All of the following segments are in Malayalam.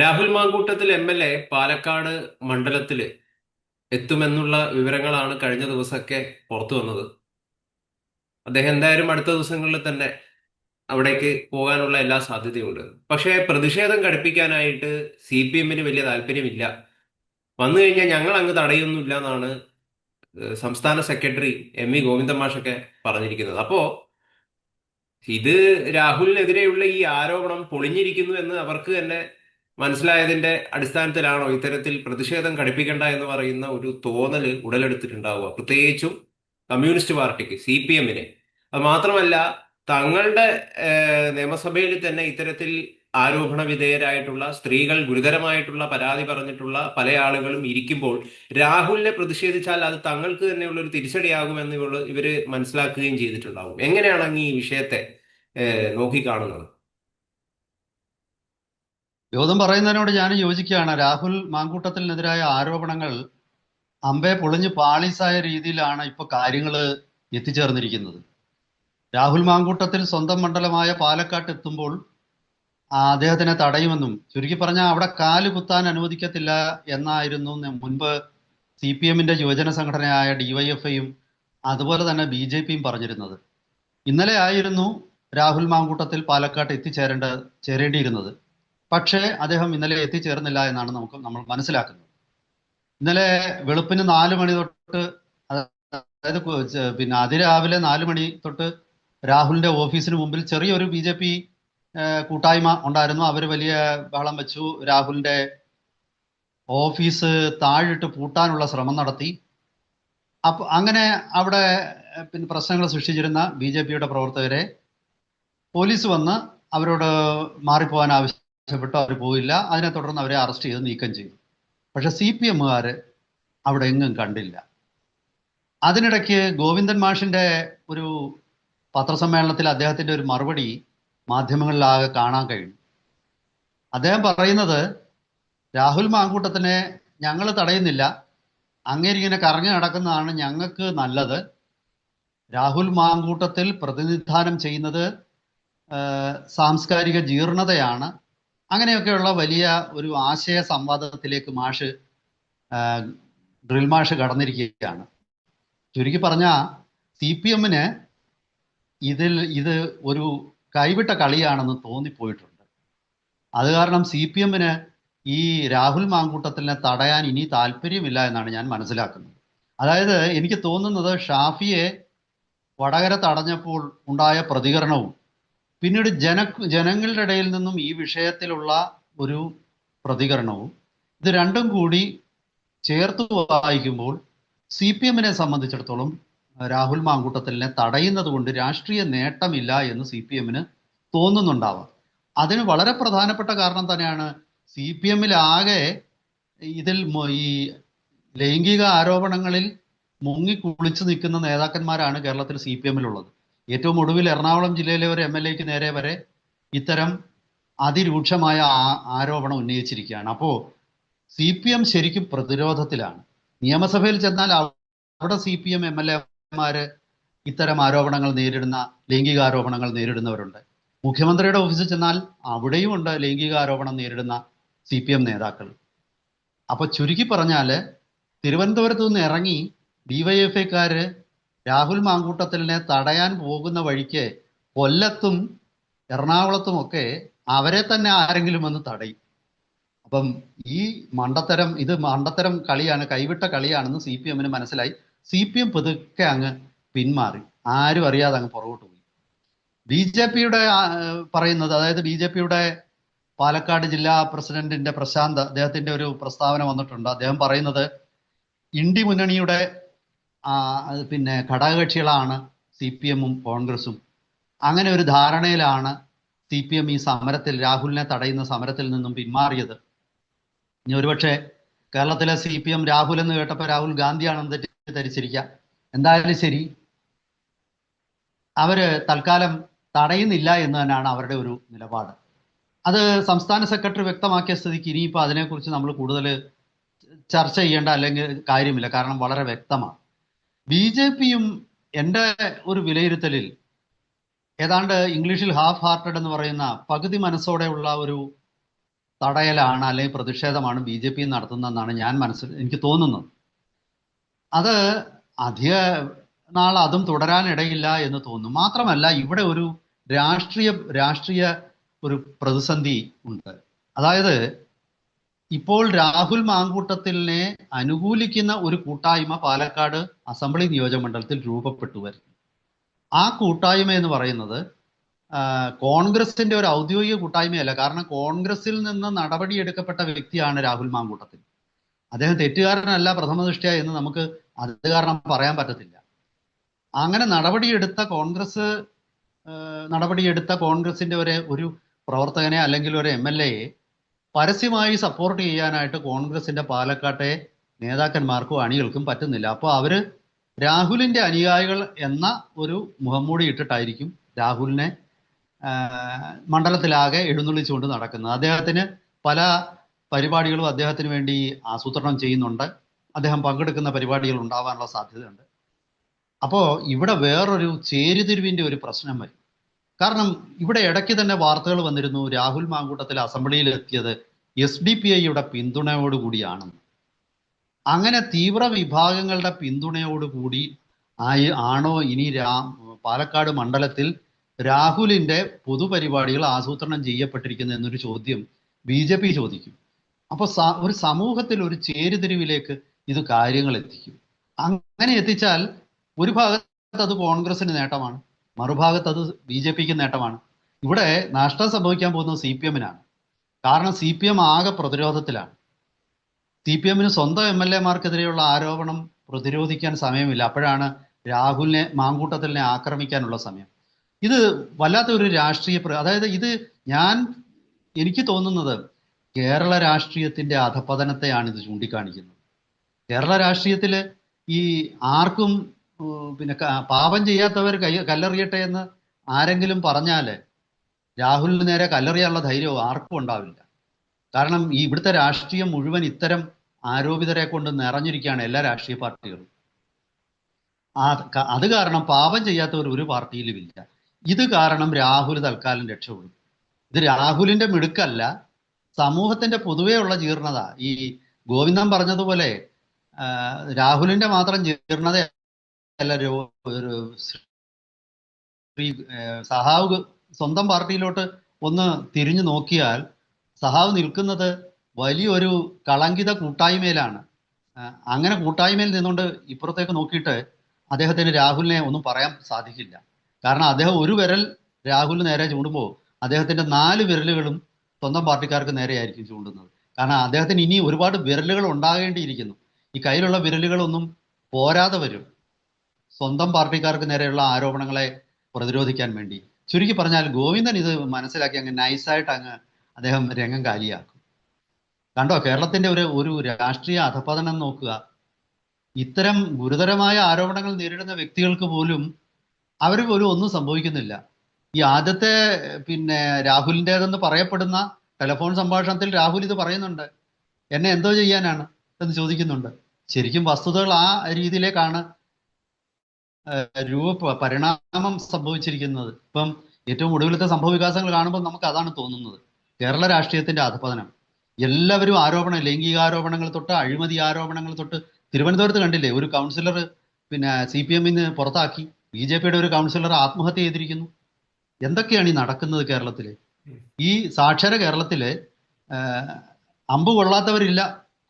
Rahul Mamkootathil M L A Palakkad മണ്ഡലത്തിൽ എത്തുമെന്നുള്ള വിവരങ്ങളാണ് കഴിഞ്ഞ ദിവസമൊക്കെ പുറത്തു വന്നത്. അദ്ദേഹം എന്തായാലും അടുത്ത ദിവസങ്ങളിൽ തന്നെ അവിടേക്ക് പോകാനുള്ള എല്ലാ സാധ്യതയുണ്ട്. പക്ഷേ പ്രതിഷേധം ഘടിപ്പിക്കാനായിട്ട് സി പി എമ്മിന് വലിയ താല്പര്യമില്ല. വന്നു കഴിഞ്ഞാൽ ഞങ്ങൾ അങ്ങ് തടയൊന്നുമില്ല എന്നാണ് സംസ്ഥാന സെക്രട്ടറി എം വി ഗോവിന്ദൻ മാഷൊക്കെ പറഞ്ഞിരിക്കുന്നത്. അപ്പോ ഇത് രാഹുലിനെതിരെയുള്ള ഈ ആരോപണം പൊളിഞ്ഞിരിക്കുന്നു എന്ന് അവർക്ക് തന്നെ മനസ്സിലായതിന്റെ അടിസ്ഥാനത്തിലാണോ ഇത്തരത്തിൽ പ്രതിഷേധം ഘടിപ്പിക്കേണ്ട എന്ന് പറയുന്ന ഒരു തോന്നൽ ഉടലെടുത്തിട്ടുണ്ടാവുക? പ്രത്യേകിച്ചും കമ്മ്യൂണിസ്റ്റ് പാർട്ടിക്ക് സി പി എമ്മിന്. അത് മാത്രമല്ല തങ്ങളുടെ നിയമസഭയിൽ തന്നെ ഇത്തരത്തിൽ ആരോപണ വിധേയരായിട്ടുള്ള സ്ത്രീകൾ ഗുരുതരമായിട്ടുള്ള പരാതി പറഞ്ഞിട്ടുള്ള പല ആളുകളും ഇരിക്കുമ്പോൾ രാഹുലിനെ പ്രതിഷേധിച്ചാൽ അത് തങ്ങൾക്ക് തന്നെയുള്ള ഒരു തിരിച്ചടിയാകുമെന്ന് ഇവർ മനസ്സിലാക്കുകയും ചെയ്തിട്ടുണ്ടാവും. എങ്ങനെയാണ് അങ്ങ് ഈ വിഷയത്തെ നോക്കിക്കാണുന്നത്? യോധം പറയുന്നതിനോട് ഞാൻ യോജിക്കുകയാണ്. രാഹുൽ മാങ്കൂട്ടത്തിനെതിരായ ആരോപണങ്ങൾ അമ്പെ പൊളിഞ്ഞ് പാളീസായ രീതിയിലാണ് ഇപ്പൊ കാര്യങ്ങൾ എത്തിച്ചേർന്നിരിക്കുന്നത്. രാഹുൽ മാങ്കൂട്ടത്തിൽ സ്വന്തം മണ്ഡലമായ പാലക്കാട്ട് എത്തുമ്പോൾ അദ്ദേഹത്തിനെ തടയുമെന്നും ചുരുക്കി പറഞ്ഞാൽ അവിടെ കാൽ കുത്താൻ അനുവദിക്കത്തില്ല എന്നായിരുന്നു മുൻപ് സി പി എമ്മിന്റെ യുവജന സംഘടനയായ ഡിവൈഎഫ്ഐയും അതുപോലെ തന്നെ ബി ജെ പിയും പറഞ്ഞിരുന്നത്. ഇന്നലെ ആയിരുന്നു രാഹുൽ മാങ്കൂട്ടത്തിൽ പാലക്കാട്ട് എത്തിച്ചേരേണ്ട ചേരേണ്ടിയിരുന്നത്. പക്ഷേ അദ്ദേഹം ഇന്നലെ എത്തിച്ചേർന്നില്ല എന്നാണ് നമുക്ക് നമ്മൾ മനസ്സിലാക്കുന്നത്. ഇന്നലെ വെളുപ്പിന് നാല് മണി തൊട്ട് അതായത് പിന്നെ അതിരാവിലെ നാല് മണി തൊട്ട് രാഹുലിന്റെ ഓഫീസിന് മുമ്പിൽ ചെറിയൊരു ബി ജെ പി കൂട്ടായ്മ ഉണ്ടായിരുന്നു. അവർ വലിയ ബഹളം വെച്ചു. രാഹുലിന്റെ ഓഫീസ് താഴിട്ട് പൂട്ടാനുള്ള ശ്രമം നടത്തി. അപ്പൊ അങ്ങനെ അവിടെ പിന്നെ പ്രശ്നങ്ങൾ സൃഷ്ടിച്ചിരുന്ന ബി ജെ പിയുടെ പ്രവർത്തകരെ പോലീസ് വന്ന് അവരോട് മാറിപ്പോകാൻ ആവശ്യപ്പെട്ടു അവർ പോയില്ല. അതിനെ തുടർന്ന് അവരെ അറസ്റ്റ് ചെയ്ത് നീക്കം ചെയ്തു. പക്ഷെ സി പി എമ്മുകാർ അവിടെ എങ്ങും കണ്ടില്ല. അതിനിടയ്ക്ക് ഗോവിന്ദൻ മാഷിന്റെ ഒരു പത്രസമ്മേളനത്തിൽ അദ്ദേഹത്തിന്റെ ഒരു മറുപടി മാധ്യമങ്ങളിലാകെ കാണാൻ കഴിഞ്ഞു. അദ്ദേഹം പറയുന്നത് രാഹുൽ മാങ്കൂട്ടത്തിനെ ഞങ്ങൾ തടയുന്നില്ല. അങ്ങേരിങ്ങനെ കറങ്ങി നടക്കുന്നതാണ് ഞങ്ങൾക്ക് നല്ലത്. രാഹുൽ മാങ്കൂട്ടത്തിൽ പ്രതിനിധാനം ചെയ്യുന്നത് സാംസ്കാരിക ജീർണതയാണ്. അങ്ങനെയൊക്കെയുള്ള വലിയ ഒരു ആശയ സംവാദത്തിലേക്ക് മാഷ് ഡ്രിൽ മാഷ് കടന്നിരിക്കുകയാണ്. ചുരുക്കി പറഞ്ഞാൽ സി പി എമ്മിന് ഇതിൽ ഇത് ഒരു കൈവിട്ട കളിയാണെന്ന് തോന്നിപ്പോയിട്ടുണ്ട്. അത് കാരണം സി പി എമ്മിന് ഈ രാഹുൽ മാങ്കൂട്ടത്തിനെ തടയാൻ ഇനി താല്പര്യമില്ല എന്നാണ് ഞാൻ മനസ്സിലാക്കുന്നത്. അതായത് എനിക്ക് തോന്നുന്നത് ഷാഫിയെ വടകര തടഞ്ഞപ്പോൾ ഉണ്ടായ പ്രതികരണവും പിന്നീട് ജന ജനങ്ങളുടെ ഇടയിൽ നിന്നും ഈ വിഷയത്തിലുള്ള ഒരു പ്രതികരണവും ഇത് രണ്ടും കൂടി ചേർത്ത് വായിക്കുമ്പോൾ സി പി എമ്മിനെ സംബന്ധിച്ചിടത്തോളം രാഹുൽ മാങ്കൂട്ടത്തിലിനെ തടയുന്നത് കൊണ്ട് രാഷ്ട്രീയ നേട്ടമില്ല എന്ന് സി പി എമ്മിന് തോന്നുന്നുണ്ടാവാം. അതിന് വളരെ പ്രധാനപ്പെട്ട കാരണം തന്നെയാണ് സി പി എമ്മിലാകെ ഇതിൽ ഈ ലൈംഗിക ആരോപണങ്ങളിൽ മുങ്ങി കുളിച്ചു നിൽക്കുന്ന നേതാക്കന്മാരാണ് കേരളത്തിൽ സി പി എമ്മിലുള്ളത് ഏറ്റവും ഒടുവിൽ എറണാകുളം ജില്ലയിലെ ഒരു എം എൽ എക്ക് നേരെ വരെ ഇത്തരം അതിരൂക്ഷമായ ആരോപണം ഉന്നയിച്ചിരിക്കുകയാണ്. അപ്പോൾ സി പി എം ശരിക്കും പ്രതിരോധത്തിലാണ്. നിയമസഭയിൽ ചെന്നാൽ അവിടെ C P M M L ഇത്തരം ആരോപണങ്ങൾ നേരിടുന്ന ലൈംഗിക ആരോപണങ്ങൾ നേരിടുന്നവരുണ്ട്. മുഖ്യമന്ത്രിയുടെ ഓഫീസിൽ ചെന്നാൽ അവിടെയും ഉണ്ട് ലൈംഗിക ആരോപണം നേരിടുന്ന സി പി എം നേതാക്കൾ. അപ്പൊ ചുരുക്കി പറഞ്ഞാൽ തിരുവനന്തപുരത്ത് നിന്ന് ഇറങ്ങി ഡിവൈഎഫ്ഐക്കാര് രാഹുൽ മാങ്കൂട്ടത്തിലിനെ തടയാൻ പോകുന്ന വഴിക്ക് കൊല്ലത്തും എറണാകുളത്തും ഒക്കെ അവരെ തന്നെ ആരെങ്കിലും വന്ന് തടയും. അപ്പം ഈ മണ്ടത്തരം ഇത് മണ്ടത്തരം കളിയാണ് കൈവിട്ട കളിയാണെന്ന് സി പി എമ്മിന് മനസ്സിലായി. സി പി എം പുതുക്കെ അങ്ങ് പിന്മാറി. ആരും അറിയാതെ അങ്ങ് പുറകോട്ട് പോയി. ബി ജെ പിയുടെ പറയുന്നത് അതായത് ബി ജെ പിയുടെ പാലക്കാട് ജില്ലാ പ്രസിഡന്റിന്റെ പ്രശാന്ത് അദ്ദേഹത്തിന്റെ ഒരു പ്രസ്താവന വന്നിട്ടുണ്ട്. അദ്ദേഹം പറയുന്നത് ഇന്ത്യ മുന്നണിയുടെ പിന്നെ ഘടകകക്ഷികളാണ് സി പി എമ്മും കോൺഗ്രസും. അങ്ങനെ ഒരു ധാരണയിലാണ് സി പി എം ഈ സമരത്തിൽ രാഹുലിനെ തടയുന്ന സമരത്തിൽ നിന്നും പിന്മാറിയത്. ഇനി ഒരുപക്ഷെ കേരളത്തിലെ സി പി എം രാഹുൽ എന്ന് കേട്ടപ്പോൾ രാഹുൽ ഗാന്ധിയാണെന്ന് തെറ്റിദ്ധരിച്ചിരിക്കുക എന്തായാലും ശരി അവർ തൽക്കാലം തടയുന്നില്ല എന്ന് തന്നെയാണ് അവരുടെ ഒരു നിലപാട്. അത് സംസ്ഥാന സെക്രട്ടറി വ്യക്തമാക്കിയ സ്ഥിതിക്ക് ഇനിയിപ്പോൾ അതിനെക്കുറിച്ച് നമ്മൾ കൂടുതൽ ചർച്ച ചെയ്യേണ്ട അല്ലെങ്കിൽ കാര്യമില്ല. കാരണം വളരെ വ്യക്തമാണ്. ബി ജെ പിയും എന്റെ ഒരു വിലയിരുത്തലിൽ ഏതാണ്ട് ഇംഗ്ലീഷിൽ ഹാഫ് ഹാർട്ടഡ് എന്ന് പറയുന്ന പകുതി മനസ്സോടെയുള്ള ഒരു തടയലാണ് അല്ലെങ്കിൽ പ്രതിഷേധമാണ് ബി ജെ പി നടത്തുന്നതെന്നാണ് ഞാൻ മനസ്സിൽ എനിക്ക് തോന്നുന്നത്. അത് അധിക നാൾ അതും തുടരാനിടയില്ല എന്ന് തോന്നുന്നു. മാത്രമല്ല ഇവിടെ ഒരു രാഷ്ട്രീയ രാഷ്ട്രീയ ഒരു പ്രതിസന്ധി ഉണ്ട്. അതായത് ഇപ്പോൾ രാഹുൽ മാങ്കൂട്ടത്തിനെ അനുകൂലിക്കുന്ന ഒരു കൂട്ടായ്മ പാലക്കാട് അസംബ്ലി നിയോജക മണ്ഡലത്തിൽ രൂപപ്പെട്ടു വരുന്നു. ആ കൂട്ടായ്മ എന്ന് പറയുന്നത് കോൺഗ്രസിന്റെ ഒരു ഔദ്യോഗിക കൂട്ടായ്മയല്ല. കാരണം കോൺഗ്രസിൽ നിന്ന് നടപടി നടപടിയെടുക്കപ്പെട്ട വ്യക്തിയാണ് രാഹുൽ മാങ്കൂട്ടത്തിൽ. അദ്ദേഹം തെറ്റുകാരനല്ല പ്രഥമ ദൃഷ്ടിയ എന്ന് നമുക്ക് അത് കാരണം പറയാൻ പറ്റത്തില്ല. അങ്ങനെ നടപടിയെടുത്ത കോൺഗ്രസ് നടപടിയെടുത്ത കോൺഗ്രസിന്റെ ഒരു ഒരു പ്രവർത്തകനെ അല്ലെങ്കിൽ ഒരു എം എൽ എയെ പരസ്യമായി സപ്പോർട്ട് ചെയ്യാനായിട്ട് കോൺഗ്രസിന്റെ പാലക്കാട്ടെ നേതാക്കന്മാർക്കും അണികൾക്കും പറ്റുന്നില്ല. അപ്പോൾ അവർ രാഹുലിന്റെ അനുയായികൾ എന്ന ഒരു മുഖംമൂടി ഇട്ടിട്ടായിരിക്കും രാഹുലിനെ മണ്ഡലത്തിലാകെ എഴുന്നള്ളിച്ചുകൊണ്ട് നടക്കുന്നത്. അദ്ദേഹത്തിന് പല പരിപാടികളും അദ്ദേഹത്തിന് വേണ്ടി ആസൂത്രണം ചെയ്യുന്നുണ്ട്. അദ്ദേഹം പങ്കെടുക്കുന്ന പരിപാടികൾ ഉണ്ടാവാനുള്ള സാധ്യതയുണ്ട്. അപ്പോൾ ഇവിടെ വേറൊരു ചേരിതിരിവിന്റെ ഒരു പ്രശ്നം വരും. കാരണം ഇവിടെ ഇടയ്ക്ക് തന്നെ വാർത്തകൾ വന്നിരുന്നു. രാഹുൽ മാങ്കൂട്ടത്തിൽ അസംബ്ലിയിൽ എത്തിയത് എസ് ഡി പി ഐയുടെ പിന്തുണയോടുകൂടിയാണെന്ന് അങ്ങനെ തീവ്ര വിഭാഗങ്ങളുടെ പിന്തുണയോടുകൂടി ആയി ആണോ ഇനി രാ പാലക്കാട് മണ്ഡലത്തിൽ രാഹുലിന്റെ പൊതുപരിപാടികൾ ആസൂത്രണം ചെയ്യപ്പെട്ടിരിക്കുന്നത് എന്നൊരു ചോദ്യം ബി ജെ പി ചോദിക്കും. അപ്പോൾ ഒരു സമൂഹത്തിൽ ഒരു ചേരുതിരിവിലേക്ക് ഇത് കാര്യങ്ങൾ എത്തിക്കും. അങ്ങനെ എത്തിച്ചാൽ ഒരു ഭാഗത്ത് അത് കോൺഗ്രസിന് നേട്ടമാണ്. മറുഭാഗത്ത് അത് ബി ജെ പിക്ക് നേട്ടമാണ്. ഇവിടെ നഷ്ടം സംഭവിക്കാൻ പോകുന്നത് സി പി എമ്മിനാണ്. കാരണം സി പി എം ആകെ പ്രതിരോധത്തിലാണ്. സി പി എമ്മിന് സ്വന്തം എം എൽ എമാർക്കെതിരെയുള്ള ആരോപണം പ്രതിരോധിക്കാൻ സമയമില്ല. അപ്പോഴാണ് രാഹുലിനെ മാങ്കൂട്ടത്തിലിനെ ആക്രമിക്കാനുള്ള സമയം. ഇത് വല്ലാത്ത ഒരു രാഷ്ട്രീയ അതായത് ഇത് ഞാൻ എനിക്ക് തോന്നുന്നത് കേരള രാഷ്ട്രീയത്തിന്റെ അധപതനത്തെയാണ് ഇത് ചൂണ്ടിക്കാണിക്കുന്നത്. കേരള രാഷ്ട്രീയത്തിൽ ഈ ആർക്കും പിന്നെ പാപം ചെയ്യാത്തവർ കൈ കല്ലെറിയട്ടെ എന്ന് ആരെങ്കിലും പറഞ്ഞാൽ രാഹുലിന് നേരെ കല്ലെറിയാനുള്ള ധൈര്യവും ആർക്കും ഉണ്ടാവില്ല. കാരണം ഈ ഇവിടുത്തെ രാഷ്ട്രീയം മുഴുവൻ ഇത്തരം ആരോപിതരെ കൊണ്ട് നിറഞ്ഞിരിക്കുകയാണ് എല്ലാ രാഷ്ട്രീയ പാർട്ടികളും. അത് കാരണം പാപം ചെയ്യാത്തവർ ഒരു പാർട്ടിയിലും ഇല്ല ഇത് കാരണം രാഹുൽ തൽക്കാലം രക്ഷപ്പെടും. ഇത് രാഹുലിന്റെ മിടുക്കല്ല. സമൂഹത്തിന്റെ പൊതുവേ ഉള്ള ജീർണത. ഈ ഗോവിന്ദൻ പറഞ്ഞതുപോലെ രാഹുലിന്റെ മാത്രം ജീർണത അല്ല ഒരു- സഹാവ് സ്വന്തം പാർട്ടിയിലോട്ട് ഒന്ന് തിരിഞ്ഞു നോക്കിയാൽ സഹാവ് നിൽക്കുന്നത് വലിയൊരു കളങ്കിത കൂട്ടായ്മയിലാണ്. അങ്ങനെ കൂട്ടായ്മയിൽ നിന്നുകൊണ്ട് ഇപ്പുറത്തേക്ക് നോക്കിയിട്ട് അദ്ദേഹത്തിന് രാഹുലിനെ ഒന്നും പറയാൻ സാധിക്കില്ല. കാരണം അദ്ദേഹം ഒരു വിരൽ രാഹുലിന് നേരെ ചൂണ്ടുമ്പോൾ അദ്ദേഹത്തിന്റെ നാല് വിരലുകളും സ്വന്തം പാർട്ടിക്കാർക്ക് നേരെയായിരിക്കും ചൂണ്ടുന്നത്. കാരണം അദ്ദേഹത്തിന് ഇനി ഒരുപാട് വിരലുകൾ ഉണ്ടാകേണ്ടിയിരിക്കുന്നു. ഈ കയ്യിലുള്ള വിരലുകളൊന്നും പോരാതെ വരും. സ്വന്തം പാർട്ടിക്കാർക്ക് നേരെയുള്ള ആരോപണങ്ങളെ പ്രതിരോധിക്കാൻ വേണ്ടി. ചുരുക്കി പറഞ്ഞാൽ ഗോവിന്ദൻ ഇത് മനസ്സിലാക്കി അങ്ങ് നൈസായിട്ട് അങ്ങ് അദ്ദേഹം രംഗം കാലിയാക്കും. കണ്ടോ കേരളത്തിന്റെ ഒരു ഒരു രാഷ്ട്രീയ അധപതനം നോക്കുക. ഇത്തരം ഗുരുതരമായ ആരോപണങ്ങൾ നേരിടുന്ന വ്യക്തികൾക്ക് പോലും അവർ ഒരു ഒന്നും സംഭവിക്കുന്നില്ല. ഈ ആദ്യത്തെ പിന്നെ രാഹുലിന്റെതെന്ന് പറയപ്പെടുന്ന ടെലിഫോൺ സംഭാഷണത്തിൽ രാഹുൽ ഇത് പറയുന്നുണ്ട്. എന്നെ എന്തോ ചെയ്യാനാണ്? എന്ന് ചോദിക്കുന്നുണ്ട്. ശരിക്കും വസ്തുതകൾ ആ രീതിയിലേക്കാണ് രൂപ പരിണാമം സംഭവിച്ചിരിക്കുന്നത്. ഇപ്പം ഏറ്റവും ഒടുവിലത്തെ സംഭവ വികാസങ്ങൾ കാണുമ്പോൾ നമുക്ക് അതാണ് തോന്നുന്നത്. കേരള രാഷ്ട്രീയത്തിന്റെ അധപതനം എല്ലാവരും ആരോപണം ലൈംഗികാരോപണങ്ങൾ തൊട്ട് അഴിമതി ആരോപണങ്ങൾ തൊട്ട് തിരുവനന്തപുരത്ത് കണ്ടില്ലേ? ഒരു കൗൺസിലർ പിന്നെ സി പി എമ്മിന്ന് പുറത്താക്കി. ബി ജെ പിയുടെ ഒരു കൗൺസിലർ ആത്മഹത്യ ചെയ്തിരിക്കുന്നു. എന്തൊക്കെയാണ് ഈ നടക്കുന്നത് കേരളത്തിൽ ഈ സാക്ഷര കേരളത്തിൽ അമ്പ് കൊള്ളാത്തവരില്ല.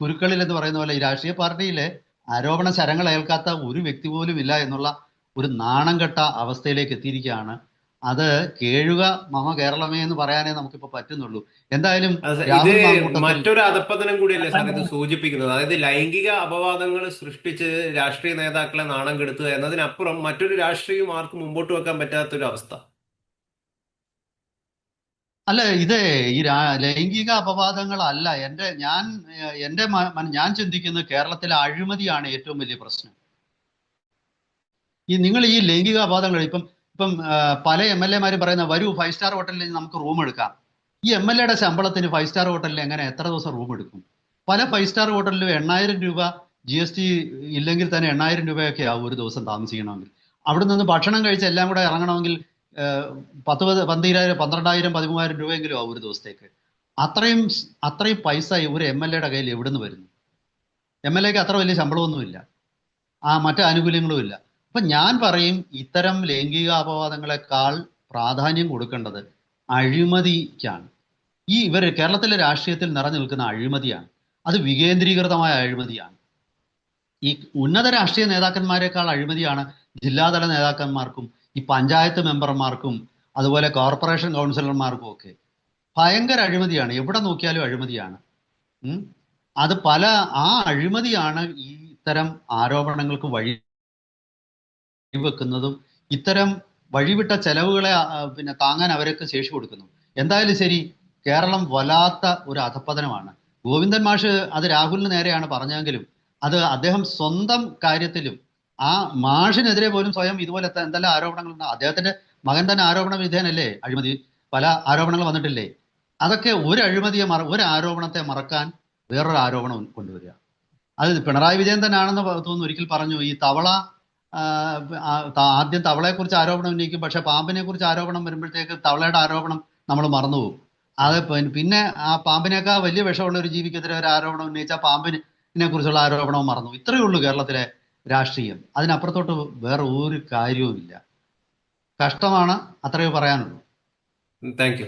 കുരുക്കളിൽ എന്ന് പറയുന്ന പോലെ ഈ രാഷ്ട്രീയ പാർട്ടിയിലെ ആരോപണ ശരങ്ങൾ ഏൽക്കാത്ത ഒരു വ്യക്തി പോലും ഇല്ല എന്നുള്ള ഒരു നാണം കെട്ട അവസ്ഥയിലേക്ക് എത്തിയിരിക്കുകയാണ്. അത് കേഴുക മമ കേരളമേ എന്ന് പറയാനേ നമുക്കിപ്പോ പറ്റുന്നുള്ളൂ. എന്തായാലും മറ്റൊരു അധപ്പതനം കൂടിയല്ലേ സാർ ഇത് സൂചിപ്പിക്കുന്നത്? അതായത് ലൈംഗിക അപവാദങ്ങൾ സൃഷ്ടിച്ച് രാഷ്ട്രീയ നേതാക്കളെ നാണം കെടുത്തുക എന്നതിനപ്പുറം മറ്റൊരു രാഷ്ട്രീയം ആർക്കും മുമ്പോട്ട് വെക്കാൻ പറ്റാത്തൊരു അവസ്ഥ അല്ല ഇത് ഈ ലൈംഗിക അപവാദങ്ങളല്ല. എന്റെ ഞാൻ മന- ഞാൻ ചിന്തിക്കുന്നത് കേരളത്തിലെ അഴിമതിയാണ് ഏറ്റവും വലിയ പ്രശ്നം. ഈ നിങ്ങൾ ഈ ലൈംഗിക അപവാദങ്ങൾ ഇപ്പം ഇപ്പം പല എം എൽ എമാരും പറയുന്ന വരൂ ഫൈവ് സ്റ്റാർ ഹോട്ടലിൽ നമുക്ക് റൂം എടുക്കാം. ഈ എം എൽ എയുടെ ശമ്പളത്തിന് ഫൈവ് സ്റ്റാർ ഹോട്ടലിൽ എങ്ങനെ എത്ര ദിവസം റൂം എടുക്കും? പല ഫൈവ് സ്റ്റാർ ഹോട്ടലിലും എണ്ണായിരം രൂപ ജി എസ് ടി ഇല്ലെങ്കിൽ തന്നെ എണ്ണായിരം രൂപയൊക്കെ ആവും ഒരു ദിവസം താമസിക്കണമെങ്കിൽ. അവിടെ നിന്ന് ഭക്ഷണം കഴിച്ച് എല്ലാം കൂടെ ഇറങ്ങണമെങ്കിൽ പത്ത് പത് പന്തിരായിരം പന്ത്രണ്ടായിരം പതിമൂവായിരം രൂപയെങ്കിലും ആവും ഒരു ദിവസത്തേക്ക്. അത്രയും അത്രയും പൈസ ഒരു എം എൽ എയുടെ കയ്യിൽ എവിടെ നിന്ന് വരുന്നു? എം എൽ എക്ക് അത്ര വലിയ ശമ്പളമൊന്നുമില്ല. ആ മറ്റു ആനുകൂല്യങ്ങളും ഇല്ല. അപ്പൊ ഞാൻ പറയും ഇത്തരം ലൈംഗിക അപവാദങ്ങളെക്കാൾ പ്രാധാന്യം കൊടുക്കേണ്ടത് അഴിമതിക്കാണ്. ഈ ഇവർ കേരളത്തിലെ രാഷ്ട്രീയത്തിൽ നിറഞ്ഞു നിൽക്കുന്ന അഴിമതിയാണ്. അത് വികേന്ദ്രീകൃതമായ അഴിമതിയാണ്. ഈ ഉന്നത രാഷ്ട്രീയ നേതാക്കന്മാരെക്കാൾ അഴിമതിയാണ് ജില്ലാതല നേതാക്കന്മാർക്കും ഈ പഞ്ചായത്ത് മെമ്പർമാർക്കും അതുപോലെ കോർപ്പറേഷൻ കൗൺസിലർമാർക്കും ഒക്കെ ഭയങ്കര അഴിമതിയാണ്. എവിടെ നോക്കിയാലും അഴിമതിയാണ്. അത് പല ആ അഴിമതിയാണ് ഈ ഇത്തരം ആരോപണങ്ങൾക്ക് വഴി വെക്കുന്നതും ഇത്തരം വഴിവിട്ട ചെലവുകളെ പിന്നെ താങ്ങാൻ അവർക്ക് ശേഷി കൊടുക്കുന്നു എന്തായാലും ശരി കേരളം വല്ലാത്ത ഒരു അധപ്പതനമാണ്. ഗോവിന്ദൻ മാഷ് അത് രാഹുലിന് നേരെയാണ് പറഞ്ഞെങ്കിലും അത് അദ്ദേഹം സ്വന്തം കാര്യത്തിലും ആ മാഷിനെതിരെ പോലും സ്വയം ഇതുപോലെ എന്തെല്ലാം ആരോപണങ്ങളുണ്ട് അദ്ദേഹത്തിന്റെ മകൻ തന്നെ ആരോപണ വിധേയനല്ലേ അഴിമതി? പല ആരോപണങ്ങൾ വന്നിട്ടില്ലേ? അതൊക്കെ ഒരു അഴിമതിയെ മറ ഒരു ആരോപണത്തെ മറക്കാൻ വേറൊരു ആരോപണം കൊണ്ടുവരിക. അത് പിണറായി വിജയൻ തന്നെയാണെന്ന് ആണെന്ന് തോന്നുന്നു ഒരിക്കൽ പറഞ്ഞു. ഈ തവള ആദ്യം തവളയെക്കുറിച്ച് ആരോപണം ഉന്നയിക്കും. പക്ഷെ പാമ്പിനെ കുറിച്ച് ആരോപണം വരുമ്പോഴത്തേക്ക് തവളയുടെ ആരോപണം നമ്മൾ മറന്നുപോകും. അത് പിന്നെ ആ പാമ്പിനേക്കാൾ വലിയ വിഷമുള്ള ഒരു ജീവിക്കെതിരെ ഒരു ആരോപണം ഉന്നയിച്ചാൽ പാമ്പിനെ കുറിച്ചുള്ള ആരോപണവും മറന്നു. ഇത്രയേ ഉള്ളൂ കേരളത്തിലെ രാഷ്ട്രീയം. അതിനപ്പുറത്തോട്ട് വേറെ ഒരു കാര്യവുമില്ല. കഷ്ടമാണ് അത്രയേ പറയാനുള്ളൂ. Thank you